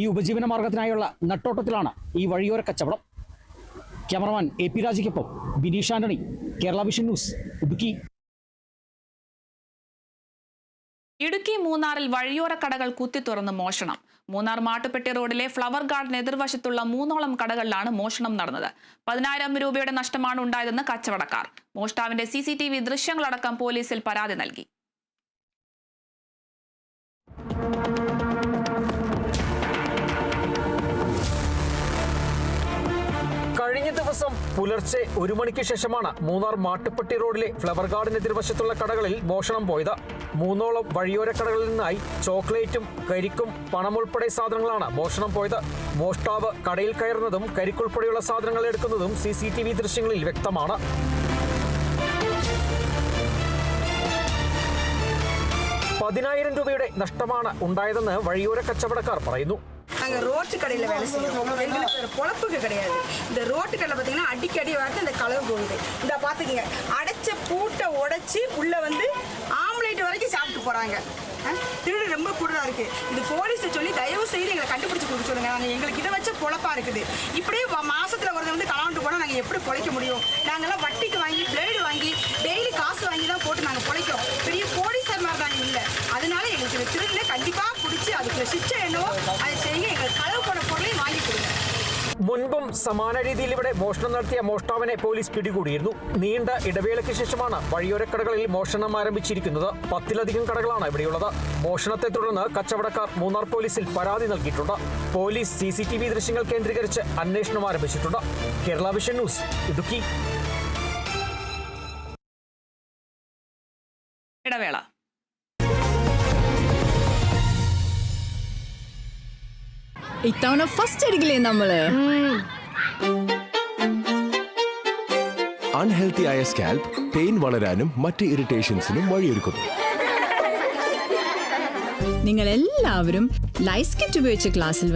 ഈ ഉപജീവന മാർഗത്തിനായുള്ള നെട്ടോട്ടത്തിലാണ് ഈ വഴിയോര കച്ചവടം. ക്യാമറമാൻ എ പി രാജയ്ക്കൊപ്പം ബിനീഷ് ആന്റണി കേരള വിഷൻ ന്യൂസ് ഇടുക്കി. ഇടുക്കി മൂന്നാറിൽ വഴിയോര കടകൾ കുത്തിത്തുറന്ന് മോഷണം. മൂന്നാർ മാട്ടുപെട്ടി റോഡിലെ ഫ്ലവർ ഗാർഡൻ എതിർവശത്തുള്ള മൂന്നോളം കടകളിലാണ് മോഷണം നടന്നത്. പതിനായിരം രൂപയുടെ നഷ്ടമാണ് ഉണ്ടായതെന്ന് കച്ചവടക്കാർ. മോഷ്ടാവിന്റെ സി ദൃശ്യങ്ങളടക്കം പോലീസിൽ പരാതി നൽകി. കഴിഞ്ഞ ദിവസം പുലർച്ചെ ഒരു മണിക്ക് ശേഷമാണ് മൂന്നാർ മാട്ടുപ്പെട്ടി റോഡിലെ ഫ്ലവർ ഗാർഡന് തിരുവശത്തുള്ള കടകളിൽ മോഷണം പോയത്. മൂന്നോളം വഴിയോര കടകളിൽ നിന്നായി ചോക്ലേറ്റും കരിക്കും പണമുൾപ്പെടെ സാധനങ്ങളാണ് മോഷണം പോയത്. മോഷ്ടാവ് കടയിൽ കയറുന്നതും കരിക്കുൾപ്പെടെയുള്ള സാധനങ്ങൾ എടുക്കുന്നതും സി സി ടി വി ദൃശ്യങ്ങളിൽ വ്യക്തമാണ്. പതിനായിരം രൂപയുടെ നഷ്ടമാണ് ഉണ്ടായതെന്ന് വഴിയോര കച്ചവടക്കാർ പറയുന്നു. நாங்கள் ரோட்டு கடையில் வேலை செய்வோம் எங்களுக்கு ஒரு பொழப்புக்கு கிடையாது. இந்த ரோட்டு கடையில் பார்த்தீங்கன்னா அடிக்கடி வரட்டு இந்த கலவு போகுது இந்த பார்த்துக்கிங்க அடைச்ச பூட்டை உடைச்சி உள்ளே வந்து ஆம்லேட் வரைக்கும் சாப்பிட்டு போகிறாங்க திருடு ரொம்ப கூடுதலாக இருக்குது இது போலீஸை சொல்லி தயவு செய்து எங்களை கண்டுபிடிச்சி கொடுக்க சொல்லுங்கள் நாங்கள் எங்களுக்கு இதை வச்ச பொழப்பாக இருக்குது. இப்படியே மாதத்தில் ஒருத்தர் வந்து கலாண்டு போனால் நாங்கள் எப்படி பொழைக்க முடியும்? நாங்கள்லாம் வட்டிக்கு வாங்கி பிளேடு வாங்கி டெய்லி காசு வாங்கி தான் போட்டு நாங்கள் பொழைக்கிறோம். മുൻപും സമാന രീതിയിൽ ഇവിടെ മോഷണം നടത്തിയ മോഷ്ടാവിനെ പോലീസ് പിടികൂടിയിരുന്നു. നീണ്ട ഇടവേളയ്ക്ക് ശേഷമാണ് വഴിയോര കടകളിൽ മോഷണം ആരംഭിച്ചിരിക്കുന്നത്. പത്തിലധികം കടകളാണ് ഇവിടെയുള്ളത്. മോഷണത്തെ തുടർന്ന് കച്ചവടക്കാർ മൂന്നാർ പോലീസിൽ പരാതി നൽകിയിട്ടുണ്ട്. Police C C T V ദൃശ്യങ്ങൾ കേന്ദ്രീകരിച്ച് അന്വേഷണം ആരംഭിച്ചിട്ടുണ്ട്. Kerala vision news Idukki. ഇടവേള. ഇത്തവണ ഫസ്റ്റ് അടിക്കില്ലേ നമ്മൾ? അൺഹെൽത്തി ആയ സ്കാൽപ്പ് പെയിൻ വളരാനും മറ്റ് ഇറിറ്റേഷൻസിനും വഴിയൊരുക്കുന്നു. നിങ്ങൾ എല്ലാവരും ലൈസ് കിറ്റ് ഉപയോഗിച്ച ക്ലാസ്സിൽ